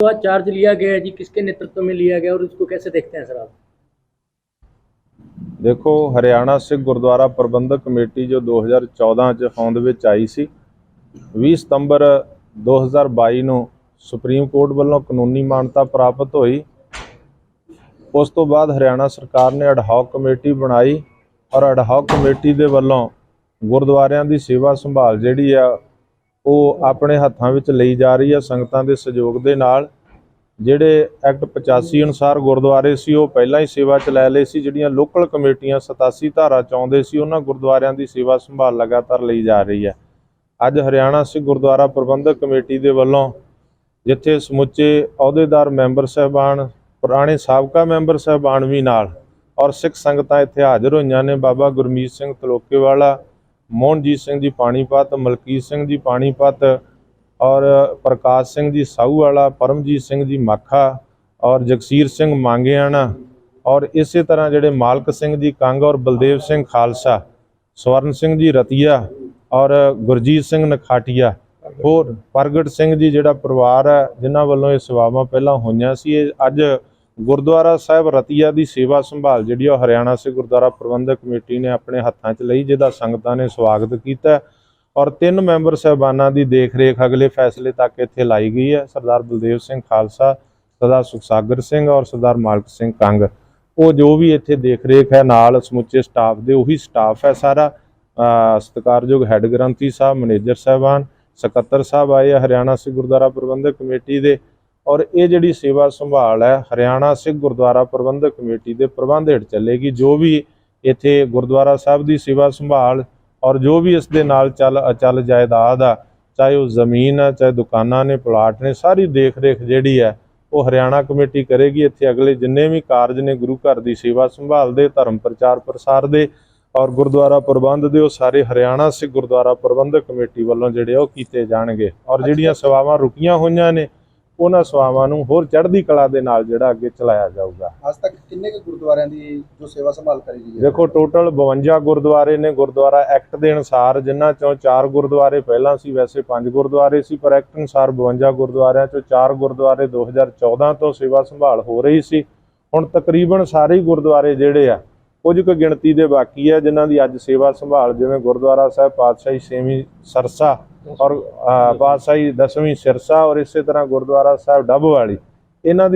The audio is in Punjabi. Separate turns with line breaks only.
तो आज चार्ज लिया गया है जी किसके नेतृत्व में लिया गया और इसको कैसे देखते हैं सर आप
ਦੇਖੋ ਹਰਿਆਣਾ ਸਿੱਖ ਗੁਰਦੁਆਰਾ ਪ੍ਰਬੰਧਕ ਕਮੇਟੀ ਜੋ 2014 ਚ ਹੋਂਦ ਵਿੱਚ ਆਈ ਸੀ 20 ਸਤੰਬਰ 2022 ਨੂੰ ਸੁਪਰੀਮ ਕੋਰਟ ਵੱਲੋਂ ਕਾਨੂੰਨੀ ਮਾਨਤਾ ਪ੍ਰਾਪਤ ਹੋਈ ਉਸ ਤੋਂ ਬਾਅਦ ਹਰਿਆਣਾ ਸਰਕਾਰ ਨੇ ਅਡਹੌਕ ਕਮੇਟੀ ਬਣਾਈ ਔਰ ਅਡਹੌਕ ਕਮੇਟੀ ਦੇ ਵੱਲੋਂ ਗੁਰਦੁਆਰਿਆਂ ਦੀ ਸੇਵਾ ਸੰਭਾਲ ਜਿਹੜੀ ਆ ਉਹ ਆਪਣੇ ਹੱਥਾਂ ਵਿੱਚ ਲਈ ਜਾ ਰਹੀ ਹੈ ਸੰਗਤਾਂ ਦੇ ਸਹਿਯੋਗ ਦੇ ਨਾਲ। ਜਿਹੜੇ ਐਕਟ 85 ਅਨੁਸਾਰ ਗੁਰਦੁਆਰੇ ਸੀ, ਉਹ ਪਹਿਲਾਂ ਹੀ ਸੇਵਾ ਚ ਲੈ ਲਏ ਸੀ। ਜਿਹੜੀਆਂ ਲੋਕਲ ਕਮੇਟੀਆਂ 87 ਧਾਰਾ ਚਾਹੁੰਦੇ ਸੀ, ਉਹਨਾਂ ਗੁਰਦੁਆਰਿਆਂ ਦੀ ਸੇਵਾ ਸੰਭਾਲ ਲਗਾਤਾਰ ਲਈ ਜਾ ਰਹੀ ਹੈ ਅੱਜ ਹਰਿਆਣਾ ਸਿੱਖ ਗੁਰਦੁਆਰਾ ਪ੍ਰਬੰਧਕ ਕਮੇਟੀ ਦੇ ਵੱਲੋਂ ਜਿੱਥੇ ਸਮੁੱਚੇ ਅਹੁਦੇਦਾਰ ਮੈਂਬਰ ਸਹਿਬਾਨ, ਪੁਰਾਣੇ ਸਾਬਕਾ ਮੈਂਬਰ ਸਹਿਬਾਨ ਵੀ ਨਾਲ ਔਰ ਸਿੱਖ ਸੰਗਤਾਂ ਇੱਥੇ ਹਾਜ਼ਰ ਹੋਈਆਂ ਨੇ, ਬਾਬਾ ਗੁਰਮੀਤ ਸਿੰਘ ਤਲੋਕੇਵਾਲਾ ਮੋਹਨਜੀਤ ਸਿੰਘ ਜੀ ਪਾਣੀਪਤ, ਮਲਕੀਤ ਸਿੰਘ ਜੀ ਪਾਣੀਪਤ ਔਰ ਪ੍ਰਕਾਸ਼ ਸਿੰਘ ਜੀ ਸਾਹੂ ਵਾਲਾ, ਪਰਮਜੀਤ ਸਿੰਘ ਜੀ ਮਾਖਾ ਔਰ ਜਗਸੀਰ ਸਿੰਘ ਮੰਗਿਆਣਾ ਔਰ ਇਸੇ ਤਰ੍ਹਾਂ ਜਿਹੜੇ ਮਾਲਕ ਸਿੰਘ ਜੀ ਕੰਗ ਔਰ ਬਲਦੇਵ ਸਿੰਘ ਖਾਲਸਾ, ਸਵਰਨ ਸਿੰਘ ਜੀ ਰਤੀਆ ਔਰ ਗੁਰਜੀਤ ਸਿੰਘ ਨਖਾਟੀਆ। ਹੋਰ ਪ੍ਰਗਟ ਸਿੰਘ ਜੀ ਜਿਹੜਾ ਪਰਿਵਾਰ ਹੈ, ਜਿਨ੍ਹਾਂ ਵੱਲੋਂ ਇਹ ਸੇਵਾਵਾਂ ਪਹਿਲਾਂ ਹੋਈਆਂ ਸੀ, ਇਹ ਅੱਜ ਗੁਰਦੁਆਰਾ ਸਾਹਿਬ ਰਤੀਆ ਦੀ ਸੇਵਾ ਸੰਭਾਲ ਜਿਹੜੀ ਉਹ ਹਰਿਆਣਾ ਸਿੱਖ ਗੁਰਦੁਆਰਾ ਪ੍ਰਬੰਧਕ ਕਮੇਟੀ ਨੇ ਆਪਣੇ ਹੱਥਾਂ 'ਚ ਲਈ, ਜਿਹਦਾ ਸੰਗਤਾਂ ਨੇ ਸਵਾਗਤ ਕੀਤਾ ਔਰ ਤਿੰਨ ਮੈਂਬਰ ਸਹਿਬਾਨਾਂ ਦੀ ਦੇਖ-ਰੇਖ ਅਗਲੇ ਫੈਸਲੇ ਤੱਕ ਇੱਥੇ ਲਾਈ ਗਈ ਹੈ। ਸਰਦਾਰ ਬਲਦੇਵ ਸਿੰਘ ਖਾਲਸਾ, ਸਰਦਾਰ ਸੁਖਸਾਗਰ ਸਿੰਘ ਔਰ ਸਰਦਾਰ ਮਾਲਕ ਸਿੰਘ ਕੰਗ। ਉਹ ਜੋ ਵੀ ਇੱਥੇ ਦੇਖ-ਰੇਖ ਹੈ, ਨਾਲ ਸਮੁੱਚੇ ਸਟਾਫ ਦੇ, ਉਹੀ ਸਟਾਫ ਹੈ ਸਾਰਾ। ਸਤਿਕਾਰਯੋਗ ਹੈੱਡ ਗ੍ਰੰਥੀ ਸਾਹਿਬ, ਮੈਨੇਜਰ ਸਾਹਿਬਾਨ, ਸਕੱਤਰ ਸਾਹਿਬ ਆਏ ਆ ਹਰਿਆਣਾ ਸਿੱਖ ਗੁਰਦੁਆਰਾ ਪ੍ਰਬੰਧਕ ਕਮੇਟੀ ਦੇ। ਔਰ ਇਹ ਜਿਹੜੀ ਸੇਵਾ ਸੰਭਾਲ ਹੈ, ਹਰਿਆਣਾ ਸਿੱਖ ਗੁਰਦੁਆਰਾ ਪ੍ਰਬੰਧਕ ਕਮੇਟੀ ਦੇ ਪ੍ਰਬੰਧ ਹੇਠ ਚੱਲੇਗੀ, ਜੋ ਵੀ ਇੱਥੇ ਗੁਰਦੁਆਰਾ ਸਾਹਿਬ ਦੀ ਸੇਵਾ ਸੰਭਾਲ ਔਰ ਜੋ ਵੀ ਇਸ ਦੇ ਨਾਲ ਚੱਲ, ਅਚਲ ਜਾਇਦਾਦ ਆ, ਚਾਹੇ ਉਹ ਜ਼ਮੀਨ ਆ, ਚਾਹੇ ਦੁਕਾਨਾਂ ਨੇ, ਪਲਾਟ ਨੇ, ਸਾਰੀ ਦੇਖ ਰੇਖ ਜਿਹੜੀ ਹੈ, ਉਹ ਹਰਿਆਣਾ ਕਮੇਟੀ ਕਰੇਗੀ। ਇੱਥੇ ਅਗਲੇ ਜਿੰਨੇ ਵੀ ਕਾਰਜ ਨੇ ਗੁਰੂ ਘਰ ਦੀ ਸੇਵਾ ਸੰਭਾਲ ਦੇ, ਧਰਮ ਪ੍ਰਚਾਰ ਪ੍ਰਸਾਰ ਦੇ ਔਰ ਗੁਰਦੁਆਰਾ ਪ੍ਰਬੰਧ ਦੇ, ਉਹ ਸਾਰੇ ਹਰਿਆਣਾ ਸਿੱਖ ਗੁਰਦੁਆਰਾ ਪ੍ਰਬੰਧਕ ਕਮੇਟੀ ਵੱਲੋਂ ਜਿਹੜੇ ਉਹ ਕੀਤੇ ਜਾਣਗੇ। ਔਰ ਜਿਹੜੀਆਂ ਸੇਵਾਵਾਂ ਰੁਕੀਆਂ ਹੋਈਆਂ ਨੇ ਉਹਨਾਂ ਸੇਵਾਵਾਂ ਨੂੰ ਹੋਰ ਚੜ੍ਹਦੀ ਕਲਾ ਦੇ ਨਾਲ ਜਿਹੜਾ ਅੱਗੇ ਚਲਾਇਆ ਜਾਊਗਾ।
ਅੱਜ ਤੱਕ ਕਿੰਨੇ ਕੁ ਗੁਰਦੁਆਰਿਆਂ ਦੀ ਜੋ ਸੇਵਾ ਸੰਭਾਲ ਕਰੀ ਗਈ ਹੈ?
ਦੇਖੋ ਟੋਟਲ 52 ਗੁਰਦੁਆਰੇ ਨੇ ਗੁਰਦੁਆਰਾ ਐਕਟ ਦੇ ਅਨੁਸਾਰ ਜਿਨ੍ਹਾਂ ਚੋਂ 4 ਗੁਰਦੁਆਰੇ ਪਹਿਲਾਂ ਸੀ ਵੈਸੇ 5 ਗੁਰਦੁਆਰੇ ਸੀ ਪਰ ਐਕਟ ਅਨੁਸਾਰ 52 ਗੁਰਦੁਆਰਿਆਂ ਚੋਂ 4 ਗੁਰਦੁਆਰੇ 2014 ਤੋਂ ਸੇਵਾ ਸੰਭਾਲ ਹੋ ਰਹੀ ਸੀ। ਹੁਣ ਤਕਰੀਬਨ ਸਾਰੇ ਗੁਰਦੁਆਰੇ ਜਿਹੜੇ ਆ ਕੁਝ ਕੁ ਗਿਣਤੀ ਦੇ ਬਾਕੀ ਆ ਜਿਨ੍ਹਾਂ ਦੀ ਅੱਜ ਸੇਵਾ ਸੰਭਾਲ ਜਿਵੇਂ ਗੁਰਦੁਆਰਾ ਸਾਹਿਬ ਪਾਤਸ਼ਾਹੀ ਛੇਵੀਂ ਸਰਸਾ ਔਰ ਅ, ਪਾਤਸ਼ਾਹੀ ਦਸਵੀਂ ਸਿਰਸਾ ਔਰ ਇਸੇ ਤਰ੍ਹਾਂ ਗੁਰਦੁਆਰਾ ਸਾਹਿਬ ਡੱਬ ਵਾਲੀ। ਇਹਨਾਂ ਦੀ